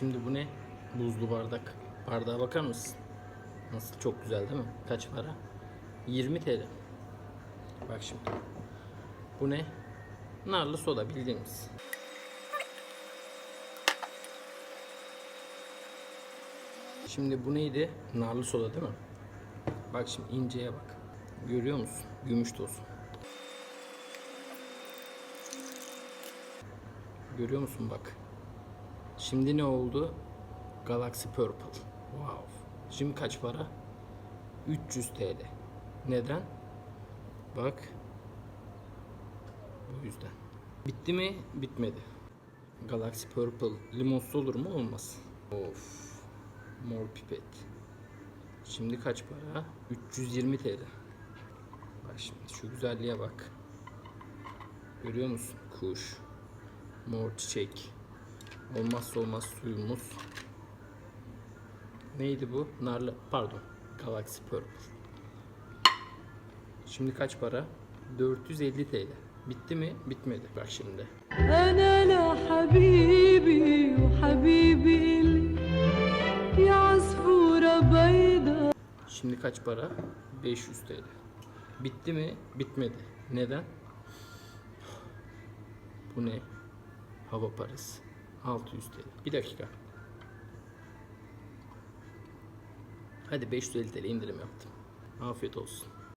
Şimdi bu ne? Buzlu bardak. Bardağa bakar mısın? Nasıl çok güzel değil mi? Kaç para? 20 TL. Bak şimdi. Bu ne? Narlı soda bildiğimiz. Şimdi bu neydi? Narlı soda değil mi? Bak şimdi inceye bak. Görüyor musun? Gümüş tozu. Görüyor musun bak. Şimdi ne oldu? Galaxy Purple. Wow. Şimdi kaç para? 300 TL. Neden? Bak. Bu yüzden. Bitti mi? Bitmedi. Galaxy Purple limonsuz olur mu? Olmaz. Of. Mor pipet. Şimdi kaç para? 320 TL. Bak şimdi şu güzelliğe bak. Görüyor musun? Kuş. Mor çiçek. Olmazsa olmaz suyumuz. Neydi bu? Narlı, pardon. Galaxy Purple. Şimdi kaç para? 450 TL. Bitti mi? Bitmedi. Bak şimdi. Ana la habibi habibi. Şimdi kaç para? 500 TL. Bitti mi? Bitmedi. Neden? Bu ne? Hava parası. 600 TL. Bir dakika. Hadi 550 TL indirim yaptım. Afiyet olsun.